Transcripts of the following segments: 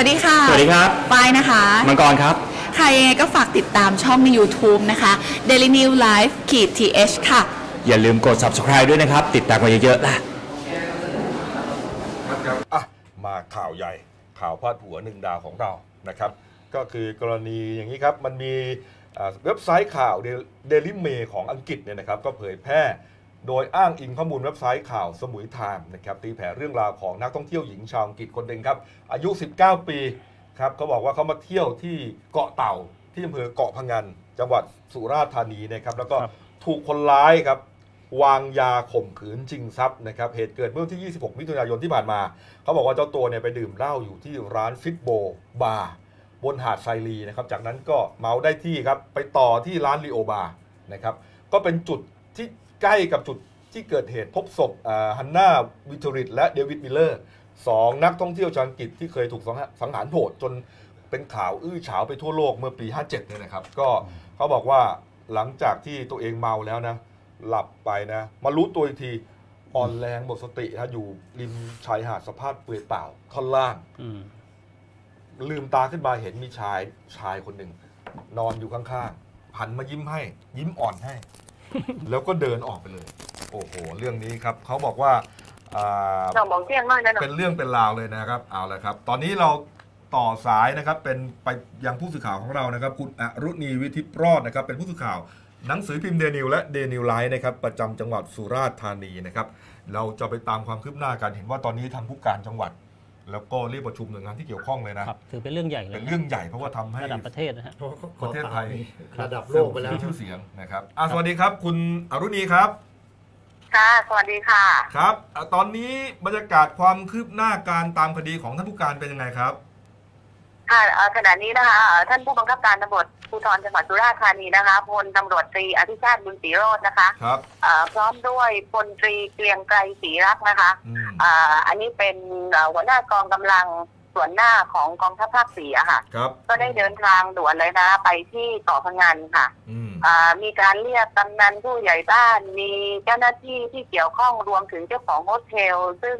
วัสดีค่ะ สวัสดีครับฝ้ายนะคะ มังกรครับ ใครยังไงก็ฝากติดตามช่องใน YouTube นะคะ Daily New Life ขีด th ค่ะ อย่าลืมกด subscribe ด้วยนะครับ ติดตามกันเยอะๆล่ะอะมาข่าวใหญ่ข่าวพาดหัวหนึ่งดาวของเรานะครับ ก็คือกรณีอย่างนี้ครับ มันมีอ่าเว็บไซต์ข่าวเดลิเมของอังกฤษเนี่ยนะครับ ก็เผยแพร่ โดยอ้างอิงข้อมูลเว็บไซต์ข่าวสมุยไทม์นะครับตีแผ่เรื่องราวของนักท่องเที่ยวหญิงชาวอังกฤษคนหนึ่งครับ อายุ 19 ปีครับเขาบอกว่าเขามาเที่ยวที่เกาะเต่าที่อำเภอเกาะพะงันจังหวัดสุราษฎร์ธานีนะครับแล้วก็ครับถูกคนร้ายครับวางยาข่มขืนจริงทรัพย์นะครับเหตุเกิดเมื่อวันที่ 26 มิถุนายนที่ผ่านมา เขาบอกว่าเจ้าตัวเนี่ยไปดื่มเหล้าอยู่ที่ร้านฟิตโบบาร์บนหาดไซรีนะครับจากนั้นก็เมาได้ที่ครับไปต่อที่ร้านลีโอบาร์นะครับก็เป็นจุดที่ ใกล้กับจุดที่เกิดเหตุพบศพฮันนาวิทริตและเดวิดมิลเลอร์สองนักท่องเที่ยวชาวอังกฤษที่เคยถูกสังหาสังหารโหดจนเป็นข่าวอื้อฉาวไปทั่วโลกเมื่อปี 57เนี่ยนะครับ ก็เขาบอกว่าหลังจากที่ตัวเองเมาแล้วนะ หลับไปนะ มารู้ตัวอีกทีอ่อนแรงหมดสตินะอยู่ริมชายหาดสภาพเปลือยเปล่าท่อนล่างลืมตาขึ้นมาเห็นมีชายชายคนหนึ่ง นอนอยู่ข้างๆหันมายิ้มให้ ยิ้มอ่อนให้ แล้วก็เดินออกไปเลย โอ้โห เรื่องนี้ครับเขาบอกว่าอ่าเรามองเที่ยงมากนะเนอะเป็นเรื่องเป็นราวเลยนะครับเอาละครับ ตอนนี้เราต่อสายนะครับเป็นไปยังผู้สื่อข่าวของเรานะครับ คุณอรุณีวิทิพย์รอดนะครับ เป็นผู้สื่อข่าวหนังสือพิมพ์เดนิวและเดนิวไลท์นะครับประจำจังหวัดสุราษฎร์ธานีนะครับ เราจะไปตามความคืบหน้ากันเห็นว่าตอนนี้ทางผู้การจังหวัด แล้วก็เรียกประชุมหน่วยงานที่เกี่ยวข้องเลยนะ ครับถือเป็นเรื่องใหญ่เลยเป็นเรื่องใหญ่เพราะว่าทำให้ ระดับประเทศนะฮะ ประเทศไทย ระดับโลกไปแล้ว มีชื่อเสียงนะครับอะสวัสดีครับคุณอรุณีครับ ค่ะ สวัสดีค่ะ ครับอะตอนนี้บรรยากาศความคืบหน้าการตามคดีของท่านผู้การเป็นยังไงครับ ค่ะเอ่อขณะนี้นะคะเอ่อท่านผู้บังคับการตำรวจภูธรจังหวัดสุราษฎร์ธานีนะคะพลตำรวจตรีอภิชาติบุญศรีโรจน์นะคะครับเอ่อพร้อมด้วยพลตรีเกรียงไกรศรีรักษ์นะคะ อืมเอ่ออันนี้เป็นเอ่อหัวหน้ากองกำลังส่วนหน้าของกองทัพภาคสี่อะค่ะครับ ก็ได้เดินทางด่วนเลยนะ ไปที่เกาะพะงันค่ะอืมอ่ามีการเรียกกำนันผู้ใหญ่บ้าน มีเจ้าหน้าที่ที่เกี่ยวข้องรวมถึงเจ้าของโฮสเทล ซึ่ง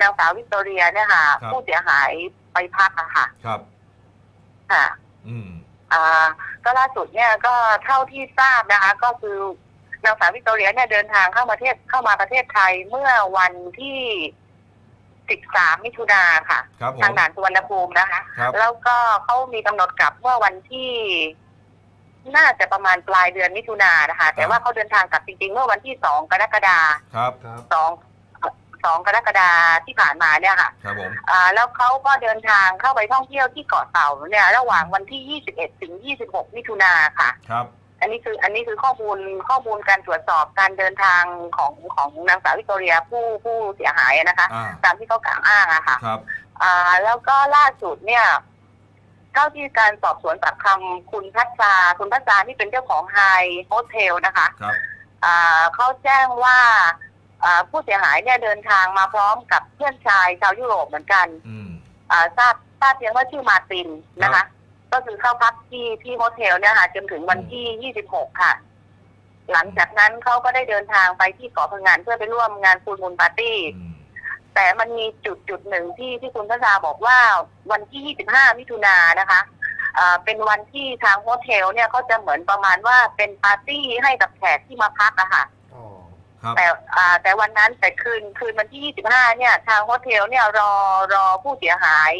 นางสาววิกตอเรียเนี่ยค่ะ ผู้เสียหายไปพักอะค่ะ ครับ ค่ะ อืม อ่า ก็ล่าสุดเนี่ยก็เท่าที่ทราบนะคะ ก็คือ นางสาววิกตอเรียเนี่ยเดินทางเข้าประเทศเข้ามาประเทศไทยเมื่อวันที่ 13 มิถุนาค่ะ ครับผม ทางด่านสุวรรณภูมินะคะ ครับ แล้วก็เขามีกำหนดกลับเมื่อวันที่ น่าจะประมาณปลายเดือนมิถุนายนนะคะ แต่ว่าเขาเดินทางกลับจริงๆ เมื่อวันที่สองกรกฎาครับ ครับ สองสองกรกฎาที่ผ่านมาเนี่ยค่ะ ครับผม อ่าแล้วเขาก็เดินทางเข้าไปท่องเที่ยวที่เกาะเต่าเนี่ย ระหว่างวันที่ 21 ถึง 26 มิถุนาค่ะ ครับ อันนี้คืออันนี้คือข้อมูลข้อมูลการตรวจสอบการเดินทางของของนางสาววิกตอเรียผู้ผู้เสียหายนะคะ อ่า ตามที่เขากล่าวอ้างอะค่ะ ครับ อ่าแล้วก็ล่าสุดเนี่ยเท่าที่การสอบสวนปากคำคุณพัชชาคุณพัชชาที่เป็นเจ้าของไฮโฮเทลนะคะครับ อ่าเขาแจ้งว่าอ่าผู้เสียหายเนี่ยเดินทางมาพร้อมกับเพื่อนชายชาวยุโรปเหมือนกันอืม อ่าทราบทราบเพียงว่าชื่อมาร์ตินนะครัคะ บ ก็คือเข้าพักที่ที่โฮเทลเนี่ยค่ะจนถึงวันที่26ค่ะ หลังจากนั้นเขาก็ได้เดินทางไปที่เกาะพังงานเพื่อไปร่วมงานฟูลมูลปาร์ตี้อืมแต่มันมีจุดจุดหนึ่งที่ที่คุณพัชชาบอกว่าวันที่25มิถุนายนนะคะอ่าเป็นวันที่ทางโฮเทลเนี่ยเขาจะเหมือนประมาณว่าเป็นปาร์ตี้ให้กับแขกที่มาพักอะค่ะอ๋อครับแต่อ่าแต่วันนั้นแต่คืนคืนวันที่ 25 เนี่ย ทางโฮเทลเนี่ยรอรอผู้เสียหาย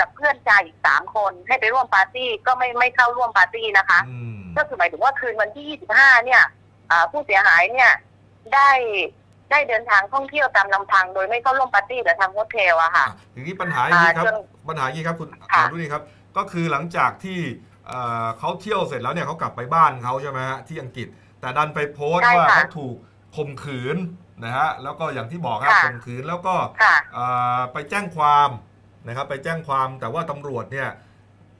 กับเพื่อนชายอีกสามคนให้ไปร่วมปาร์ตี้ก็ไม่ไม่เข้าร่วมปาร์ตี้นะคะอืมก็คือหมายถึงว่าคืนวันที่ 25 เนี่ยอ่าผู้เสียหายเนี่ยได้ได้เดินทางท่องเที่ยวตามลำพัง โดยไม่เข้าร่วมปาร์ตี้กับทางโฮเทลอะค่ะอะทีนี้ปัญหาอย่างนี้ครับอ่าจนปัญหาอย่างนี้ครับคุณค่ะอารุณีครับ ก็คือหลังจากที่เอ่อเขาเที่ยวเสร็จแล้วเนี่ยเขากลับไปบ้านเขาใช่ไหมฮะที่อังกฤษ แต่ดันไปโพสต์ใช่ว่าค่ะเขาถูกข่มขืนนะฮะแล้วก็อย่างที่บอกครับค่ะข่มขืนแล้วก็ค่ะเอ่อไปแจ้งความ นะครับไปแจ้งความแต่ว่าตำรวจเนี่ย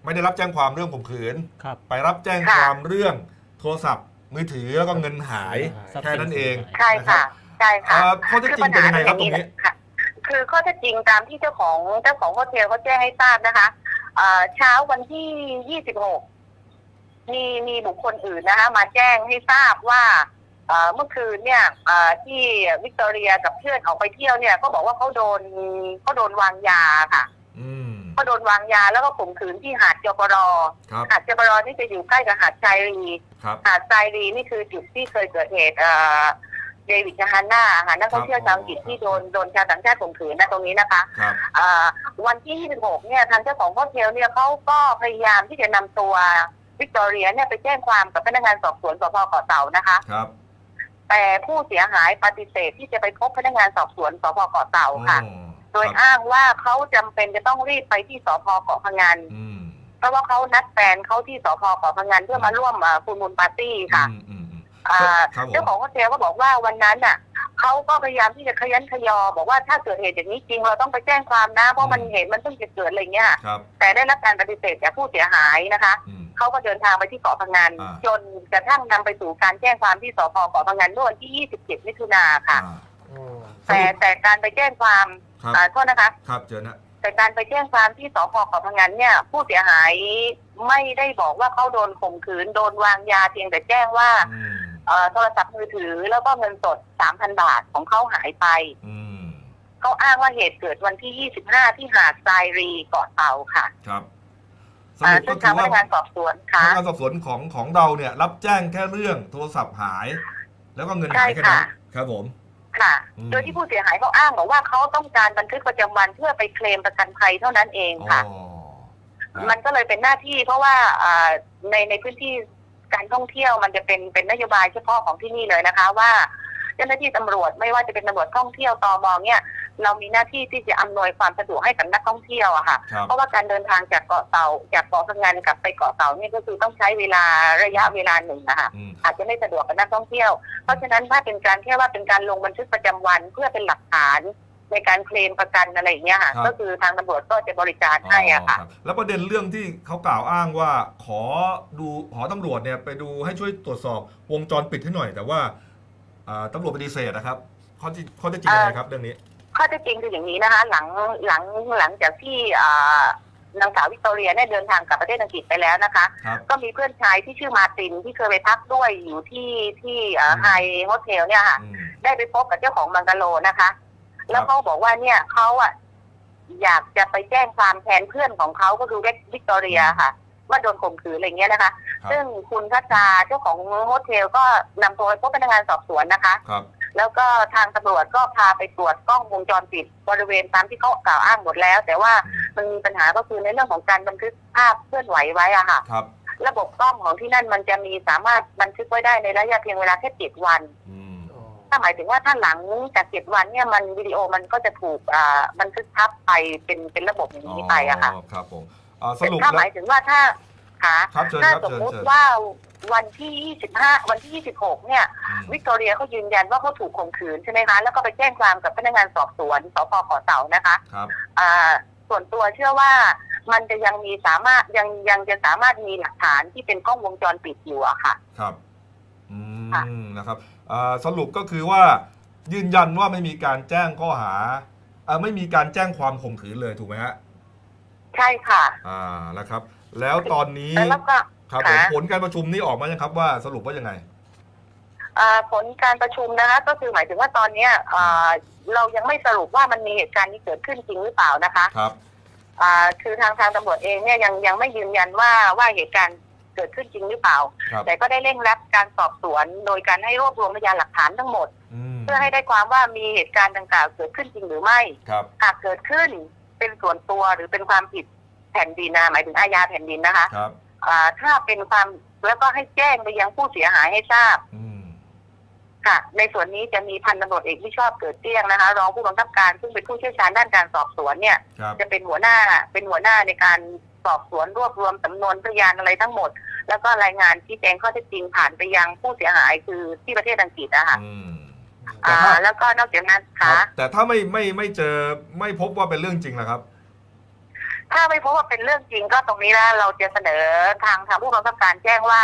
ไม่ได้รับแจ้งความเรื่องข่มขืนครับไปรับแจ้งค่ะความเรื่องโทรศัพท์มือถือแล้วก็เงินหายทรัพย์สินแค่นั้นเองใช่นะคค่ะรับใช่ค่ะเอ่อข้อเท็จจริงเป็นยังไงครับตรงนี้ค่ะคือข้อเท็จจริงตามที่เจ้าของเจ้าของโฮเทลเขาแจ้งให้ทราบนะคะเอ่อเช้าวันที่26มีมีบุคคลอื่นนะคะ มาแจ้งให้ทราบว่าเอ่อเมื่อคืนเนี่ยเอ่อที่วิกตอเรียกับเพื่อนออกไปเที่ยวเนี่ย ก็บอกว่าเขาโดนเขาโดนวางยาค่ะอืม ก็โดนวางยาแล้วก็ข่มขืนที่หาดจปรครับหาดจปรนี่จะอยู่ใกล้กับหาดไซรีครับหาดไซรีนี่คือจุดที่เคยเกิดเหตุเอ่อเดวิดจาฮันนาค่ะนักท่องเที่ยวชาวอังกฤษที่โดนโดนชาวต่างชาติข่มขืนนะตรงนี้นะคะครับอ่าวันที่ 26 เนี่ยทางเจ้าของโฮเทลเนี่ยเขาก็พยายามที่จะนำตัววิกตอเรียเนี่ยไปแจ้งความกับพนักงานสอบสวนสพเกาะเต่านะคะครับแต่ผู้เสียหายปฏิเสธที่จะไปพบพนักงานสอบสวนสพเกาะเต่าค่ะอ๋อ โดยครับอ้างว่าเขาจำเป็นจะต้องรีบไปที่สพเกาะพะงันอืมเพราะว่าเขานัดแฟนเขาที่สพเกาะพะงันเพื่อมาร่วมอ่าฟูลมูลปาร์ตี้ค่ะอืมอืมอืมอ่าครับผมเจ้าของโฮเทลก็บอกว่าวันนั้นน่ะเขาก็พยายามที่จะขยันขยอ บอกว่าถ้าเกิดเหตุอย่างนี้จริงเราต้องไปแจ้งความนะ เพราะมันเหตุมันเพิ่งจะเกิดอะไรเงี้ยครับแต่ได้รับการปฏิเสธจากผู้เสียหายนะคะอืมเขาก็เดินทางไปที่เกาะพะงันอ่าจนกระทั่งนำไปสู่การแจ้งความที่สพเกาะพะงันเมื่อวันที่ 27 มิถุนาค่ะอ่าอืมแต่แต่การไปแจ้งความ ครับอ่าโทษนะคะ ครับเจอนะแต่การไปแจ้งความที่สพเกาะพะงันเนี่ย ผู้เสียหายไม่ได้บอกว่าเขาโดนข่มขืนโดนวางยาเพียงแต่แจ้งว่าอืมเอ่อโทรศัพท์มือถือแล้วก็เงินสด3,000บาทของเขาหายไป อืมเขาอ้างว่าเหตุเกิดวันที่ 25 ที่หาดทรายรีเกาะเต่าค่ะครับสอ่ารุปซึ่ก็งคืทางอพว่านักงานสอบสวนพค่ะ นักงานสอบสวนของของเราเนี่ย รับแจ้งแค่เรื่องโทรศัพท์หาย แล้วก็เงินหายใช่แค่นั้นค่ะครับผม ค่ะอืมโดยที่ผู้เสียหายเขาอ้างบอกว่าเขาต้องการบันทึกประจำวันเพื่อไปเคลมประกันภัยเท่านั้นเองอ๋อค่ะครับมันก็เลยเป็นหน้าที่เพราะว่าอ่าในในพื้นที่การท่องเที่ยวมันจะเป็นเป็นนโยบายเฉพาะของที่นี่เลยนะคะ ว่า เจ้าหน้าที่ตำรวจไม่ว่าจะเป็นตำรวจท่องเที่ยวตมเนี่ย เรามีหน้าที่ที่จะอำนวยความสะดวกให้กับนักท่องเที่ยวอะค่ะ ครับ เพราะว่าการเดินทางจากเกาะเต่าจากเกาะพะงันกลับไปเกาะเต่าเนี่ยก็คือต้องใช้เวลาระยะเวลาหนึ่งนะคะอืม อาจจะไม่สะดวกกับนักท่องเที่ยว เพราะฉะนั้นถ้าเป็นการแค่ว่าเป็นการลงบันทึกประจำวันเพื่อเป็นหลักฐานในการเคลมประกันอะไรอย่างเงี้ยค่ะ ครับ ก็คือทางตำรวจก็จะบริการให้อะค่ะอ๋อรับแล้วประเด็นเรื่องที่เขากล่าวอ้างว่าขอดูขอตำรวจเนี่ยไปดูให้ช่วยตรวจสอบวงจรปิดให้หน่อย แต่ว่าอ่าตำรวจปฏิเสธนะครับข้อที่ข้อเท็จจริงยังไงครับเรื่องนี้ ข้อเท็จจริงคืออย่างนี้นะคะ หลังหลังหลังจากที่อ่านางสาววิกตอเรียเนี่ยเดินทางกลับประเทศอังกฤษไปแล้วนะคะครับก็มีเพื่อนชายที่ชื่อมาร์ตินที่เคยไปพักด้วยอยู่ที่ที่ไฮโฮเทลเนี่ยค่ะอืมได้ไปพบกับเจ้าของบังกะโลนะคะ แล้วเขาบอกว่าเนี่ยเขาอะอยากจะไปแจ้งความแทนเพื่อนของเขาก็คือวิกตอเรียค่ะว่าโดนข่มขืนอะไรเงี้ยนะคะครับซึ่งคุณพัชชาเจ้าของโฮเทลก็นำตัวไปพบพนักงานสอบสวนนะคะครับ แล้วก็ทางตำรวจก็พาไปตรวจกล้องวงจรปิดบริเวณตามที่เขากล่าวอ้างหมดแล้ว แต่ว่าอืมมันมีปัญหาก็คือในเรื่องของการบันทึกภาพเคลื่อนไหวไว้อะค่ะ ครับ ระบบกล้องของที่นั่นมันจะมีสามารถบันทึกไว้ได้ในระยะเพียงเวลาแค่เจ็ดวัน อืมอ๋อถ้าหมายถึงว่าถ้าหลังจากเจ็ดวันเนี่ยมันวิดีโอมันก็จะถูกอ่าบันทึกทับไปเป็นเป็นระบบอย่างนี้ไปอะค่ะ อ๋อครับผมอ่าสรุปถ้าหแล้มายวถึงว่าถ้าค่ะครับเชิญถ้าครับสมเชิญมุติเชิญว่า วันที่ 25 วันที่ 26 เนี่ยอืมวิกตอเรียเขายืนยันว่าเขาถูกข่มขืนใช่ไหมคะ แล้วก็ไปแจ้งความกับพนักงานสอบสวนสพเกาะเต่านะคะครับอ่าส่วนตัวเชื่อว่ามันจะยังมีสามารถยังยังจะสามารถมีหลักฐานที่เป็นกล้องวงจรปิดอยู่อะค่ะ ครับ อืค่ะมนะครับอ่าสรุปก็คือว่า ยืนยันว่าไม่มีการแจ้งข้อหาอ่าไม่มีการแจ้งความข่มขืนเลยถูกไหมฮะ ใช่ค่ะ อ่าแล้วครับ แล้วตอนนี้แล้วก็ ครับผมค่ะผลการประชุมนี้ออกมายังครับว่าสรุปว่ายังไงอ่าผลการประชุมนะคะก็คือหมายถึงว่าตอนเนี้ยอ่าเรายังไม่สรุปว่ามันมีเหตุการณ์นี้เกิดขึ้นจริงหรือเปล่านะคะครับอ่าคือทางทางตำรวจเองเนี่ยยังยังไม่ยืนยันว่าว่าเหตุการณ์เกิดขึ้นจริงหรือเปล่าครับแต่ก็ได้เร่งรัดการสอบสวนโดยการให้รวบรวมพยานหลักฐานทั้งหมดอืมเพื่อให้ได้ความว่ามีเหตุการณ์ดังกล่าวเกิดขึ้นจริงหรือไม่ครับหากเกิดขึ้นเป็นส่วนตัวหรือเป็นความผิดแผ่นดินนะหมายถึงอาญาแผ่นดินนะคะครับ อ่าถ้าเป็นความแล้วก็ให้แจ้งไปยังผู้เสียหายให้ทราบอืมค่ะ ในส่วนนี้จะมีพันตำรวจเอกที่ชอบเกิดเตี้ยงนะคะ รองผู้บังคับการซึ่งเป็นผู้เชี่ยวชาญด้านการสอบสวนเนี่ย ครับ จะเป็นหัวหน้าเป็นหัวหน้าในการสอบสวนรวบรวมสำนวนพยานอะไรทั้งหมด แล้วก็รายงานชี้แจงข้อเท็จจริงผ่านไปยังผู้เสียหายคือที่ประเทศอังกฤษนะคะอืมแต่อ่า ถ้าแล้วก็นอกจากนั้นครัค่ะ บแต่ถ้าไม่ไม่ไม่เจอไม่พบว่าเป็นเรื่องจริงล่ะครับ ถ้าไม่พบว่าเป็นเรื่องจริงก็ตรงนี้นะเราจะเสนอทางทางผู้บังคับการแจ้งว่า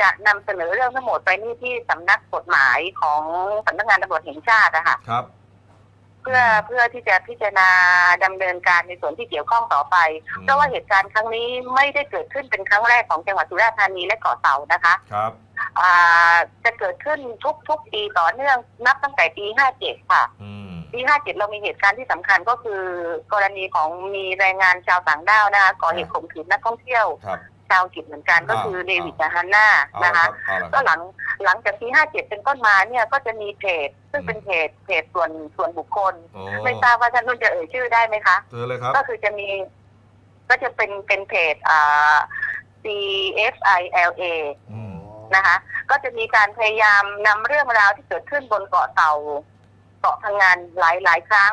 จะนำเสนอเรื่องทั้งหมดไปนี่ที่สำนักกฎหมายของสำนักงานตำรวจแห่งชาตินะคะครับ เพื่อเพื่อที่จะพิจารณาดำเนินการในส่วนที่เกี่ยวข้องต่อไปอืมเพราะว่าเหตุการณ์ครั้งนี้ไม่ได้เกิดขึ้นเป็นครั้งแรกของจังหวัดสุราษฎร์ธานีและเกาะเต่านะคะครับอ่าจะเกิดขึ้นทุกทุกปีต่อเนื่องนับตั้งแต่ปี 57 ค่ะ อืม ปปี57 เรามีเหตุการณ์ที่สำคัญก็คือ กรณีของมีแรงงานชาวต่างด้าวนะคะก่อเหตุข่มขืนนักท่องเที่ยว ครับ ชาวอังกฤษเหมือนกันก็คืออ่าเดวิดกับฮันน่าเอาละนะครัคะบเอาละคก็รับ หลังหลังจากปี57 เป็นต้นมาเนี่ยก็จะมีเพจ ซึ่งเป็นเพจเพจส่วนส่วนบุคคล โอ้ไม่ทราบว่าท่านนุ่นจะเอ่ยชื่อได้ไหมคะ เจอเลยครับ ก็คือจะมีก็จะเป็นเป็นเพจอ่า CFILA อืม นะคะ ก็จะมีการพยายามนำเรื่องราวที่เกิดขึ้นบนเกาะเต่า เกาะพังงานหลายหลายครั้ง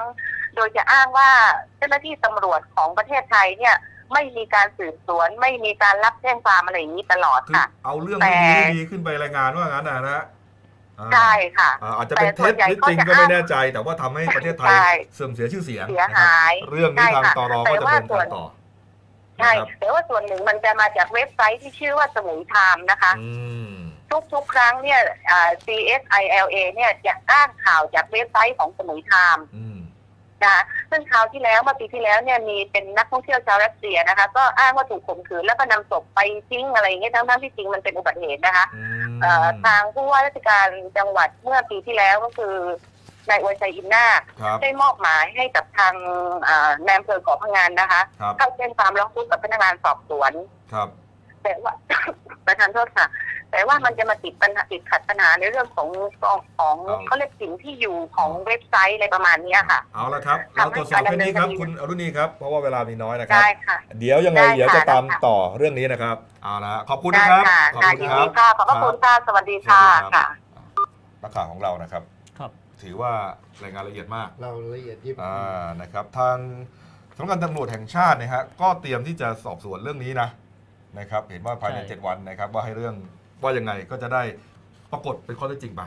โดยจะอ้างว่าเจ้าหน้าที่ตำรวจของประเทศไทยเนี่ยไม่มีการสืบสวนไม่มีการรับแจ้งความอะไรอย่างนี้ตลอดคือค่ะ เอาเรื่องแต่ไม่ดีไม่ดีขึ้นไปรายงานว่างั้นนะนะฮะอ่าใช่ค่ะอ่าอาจจะเป็นแต่เท็ส่วจนใหญ่หรือก็จริงจะก็ไม่อ้างแน่ใจ แต่ว่าทำให้ประเทศไทยใช่เสื่อมเสียชื่อเสียงเสียนะครับหายเรื่องนี้ใช่ทางค่ะตรแต่ก็จะว่าดำเนินส่วกานรต่อใช่นะครับแต่ว่าส่วนหนึ่งมันจะมาจากเว็บไซต์ที่ชื่อว่าสมุยไทม์นะคะอืม ทุกๆ ครั้งเนี่ยอ่า CSILA เนี่ยจะอ้างข่าวจากเว็บไซต์ของสมุยไทม์อืม นะคะซึ่งคราวที่แล้วเมื่อปีที่แล้วเนี่ยมีเป็นนักท่องเที่ยวชาวรัสเซียนะคะ ก็อ้างว่าถูกข่มขืนแล้วก็นำศพไปทิ้งอะไรอย่างเงี้ยทั้งๆที่จริงมันเป็นอุบัติเหตุนะคะอืมเอ่อทางผู้ว่าราชการจังหวัดเมื่อปีที่แล้วก็คือนายอวยชัยอินนาคครับ ได้มอบหมายให้กับทางเอ่อนายอำเภอเกาะพังงานนะคะ ครับ เข้าแจ้งความร้องทุกข์กับพนักงานสอบสวน ครับ แต่ว่า ประธานโทษค่ะ แต่ว่ามันจะมาติดปัญหาติดขัดปัญหาในเรื่องของของของเขาเรียกสิ่งที่อยู่ของเว็บไซต์อะไรประมาณเนี้ยค่ะ เอาละครับทำเราให้ตรวจสอบแค่นี้ครับการดำเนินคดีคุณอรุณีครับ เพราะว่าเวลามีน้อยนะครับได้ค่ะเดี๋ยวยังไงได้ค่ะเดี๋ยวจะตามได้ค่ะต่อเรื่องนี้นะครับ เอาละขอบคุณได้นะครับค่ะขอบค่ะคุณยินครัดีบค่ะขอบพระคุณค่ะ สวัสดีค่ะสวัสดีครับค่ะนักข่าวของเรานะครับครับ ถือว่ารายงานละเอียดมาก เราละเอียดยิบอ่านะครับ ทางสำนักงานตำรวจแห่งชาตินะฮะก็เตรียมที่จะสอบสวนเรื่องนี้นะนะครับ เห็นว่าภายในใช่7วันนะครับว่าให้เรื่อง ว่ายังไงก็จะได้ปรากฏเป็นข้อเท็จจริงไป